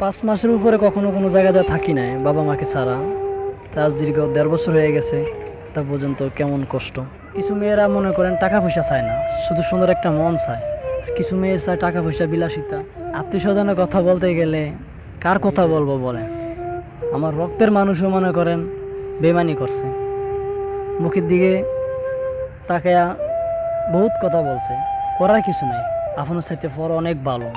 পাঁচ মাসের উপরে কখনো কোনো জায়গায় যা থাকি নাই, বাবা মাকে ছাড়া। তা আজ দীর্ঘ দেড় বছর হয়ে গেছে, তা পর্যন্ত কেমন কষ্ট। কিছু মেয়েরা মনে করেন টাকা পয়সা চায় না, শুধু সুন্দর একটা মন চায়। কিছু মেয়ে চায় টাকা পয়সা বিলাসিতা। আত্মীয় স্বজনের কথা বলতে গেলে কার কথা বলব বলেন আমার রক্তের মানুষও মনে করেন বেমানি করছে। মুখের দিকে তাকে বহুত কথা বলছে, করার কিছু নাই। আপনার সাথে পর অনেক ভালো।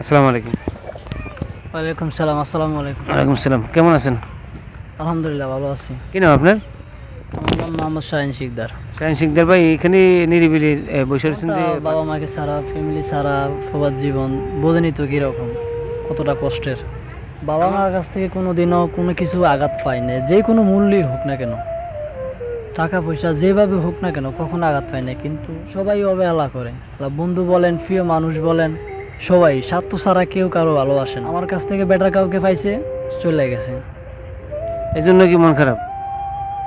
আসসালামু আলাইকুম। ওয়ালাইকুম সালাম আসসালামু আলাইকুম। ওয়ালাইকুম সালাম কেমন আছেন? আলহামদুলিল্লাহ ভালো আছি। কি নাম আপনার? আমার নাম মোহাম্মদ শাহিন শিকদার। শাহিন শিকদার ভাই এখানে নিরিবিলি বসে যে বাবা মাকে ছাড়া ফ্যামিলি ছাড়া সবার জীবন বোঝেনি তো কীরকম কতটা কষ্টের। বাবা মার কাছ থেকে কোনো দিনও কোনো কিছু আঘাত পাই না যে কোনো মূল্যই হোক না কেন। টাকা পয়সা যেভাবে হোক না কেন কখনো আঘাত পাই না কিন্তু সবাই অবহেলা করে। বন্ধু বলেন প্রিয় মানুষ বলেন সবাই স্বার্থ ছাড়া কেউ কারও ভালোবাসেন আমার কাছ থেকে বেটার কাউকে পাইছে চলে গেছে। এই জন্য কি মন খারাপ?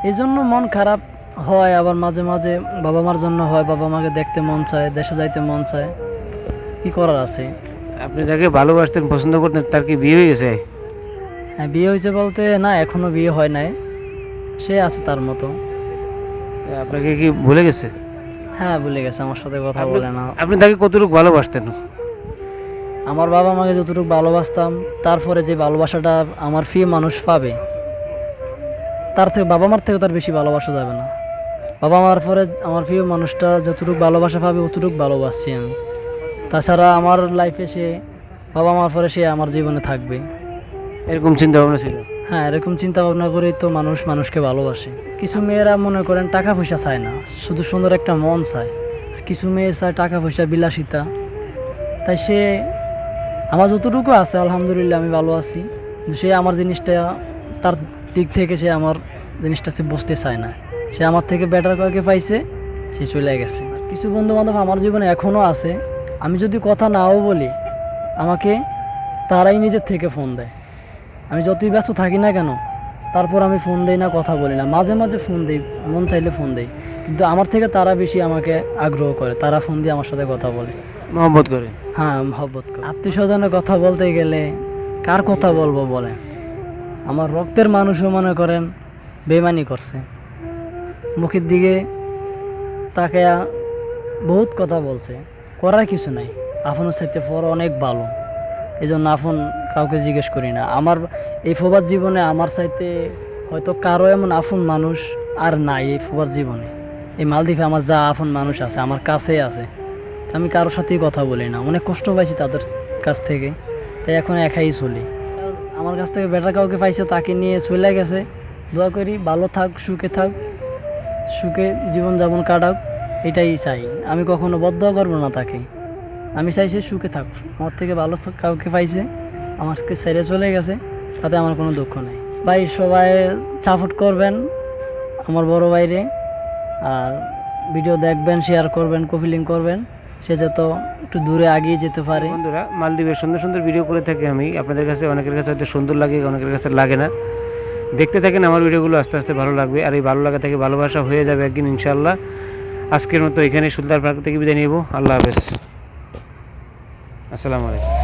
এই জন্য মন খারাপ হয় আবার মাঝে মাঝে বাবা মার জন্য হয় বাবা মাকে দেখতে মন চায় দেশে যাইতে মন চায়। কি করার আছে? আপনি যাকে ভালোবাসতেন পছন্দ করতেন তার কি বিয়ে হয়ে গেছে? হ্যাঁ বিয়ে হয়েছে বলতে না এখনও বিয়ে হয় নাই। সে আছে তার মতো। আপনাকে কি ভুলে গেছে? হ্যাঁ ভুলে গেছে আমার সাথে কথা বলে না। আপনি তাকে কতটুকু ভালোবাসতেন? আমার বাবা মাকে যতটুকু ভালোবাসতাম তারপরে যে ভালোবাসাটা আমার প্রিয় মানুষ পাবে তার থেকে বাবা মার থেকে তার বেশি ভালোবাসা যাবে না। বাবা মার পরে আমার প্রিয় মানুষটা যতটুকু ভালোবাসা পাবে অতটুকু ভালোবাসছি আমি। তাছাড়া আমার লাইফে সে বাবা মার পরে সে আমার জীবনে থাকবে। এরকম চিন্তা ভাবনা ছিল? হ্যাঁ এরকম চিন্তা ভাবনা করেই তো মানুষ মানুষকে ভালোবাসে। কিছু মেয়েরা মনে করেন টাকা পয়সা চায় না শুধু সুন্দর একটা মন চায়। কিছু মেয়ে চায় টাকা পয়সা বিলাসিতা। তাই সে আমার যতটুকু আছে, আলহামদুলিল্লাহ আমি ভালো আছি। সে আমার জিনিসটা, তার দিক থেকে সে আমার জিনিসটা সে বুঝতে চায় না। সে আমার থেকে বেটার কয়েকে পাইছে, সে চলে গেছে। কিছু বন্ধু বান্ধব আমার জীবনে এখনও আছে। আমি যদি কথা নাও বলি, আমাকে তারাই নিজের থেকে ফোন দেয়। আমি যতই ব্যস্ত থাকি না কেন, তারপর আমি ফোন দেই না, কথা বলি না। মাঝে মাঝে ফোন দিই, মন চাইলে ফোন দেই। কিন্তু আমার থেকে তারা বেশি আমাকে আগ্রহ করে। তারা ফোন দিয়ে আমার সাথে কথা বলে। মহব্বত করে? হ্যাঁ মহব্বত করে। আত্মীয় স্বজনের কথা বলতে গেলে কার কথা বলব বলেন? আমার রক্তের মানুষও মনে করেন বেমানি করছে। মুখের দিকে তাকে বহুত কথা বলছে। করার কিছু নাই। আপনার সাথে পর অনেক ভালো। এই জন্য আপন কাউকে জিজ্ঞেস করি না। আমার এই ফোবার জীবনে আমার সাথে হয়তো কারও এমন আপন মানুষ আর নাই এই ফোবার জীবনে। এই মালদ্বীপে আমার যা আপন মানুষ আছে, আমার কাছেই আছে। আমি কারোর সাথেই কথা বলি না। অনেক কষ্ট পাইছি তাদের কাছ থেকে। তাই এখন একাই চলি। আমার কাছ থেকে বেটার কাউকে পাইছে, তাকে নিয়ে চলে গেছে। দোয়া করি, ভালো থাক, সুখে থাক, সুখে জীবনযাপন কাটাক, এটাই চাই। আমি কখনো বদ্ধ করব না তাকে। আমি চাই সে সুখে থাক। আমার থেকে ভালো কাউকে পাইছে আমাকে ছেড়ে চলে গেছে, তাতে আমার কোনো দুঃখ নেই। ভাই, সবাই সাপোর্ট করবেন আমার বড় বাইরে আর ভিডিও দেখবেন শেয়ার করবেন কপিলিং করবেন। সে যত একটু দূরে আগিয়ে যেতে পারে। বন্ধুরা, মালদ্বীপের সুন্দর সুন্দর ভিডিও করে থাকি আমি। আপনাদের কাছে, অনেকের কাছে হয়তো সুন্দর লাগে, অনেকের কাছে লাগে না। দেখতে থাকেন, আমার ভিডিওগুলো আস্তে আস্তে ভালো লাগবে। আর এই ভালো লাগা থেকে ভালোবাসা হয়ে যাবে একদিন ইনশাল্লাহ আজকের মতো এখানে সুলতান পার্ক থেকে বিদায় নিব। আল্লাহ হাফেজ। আসসালামু আলাইকুম।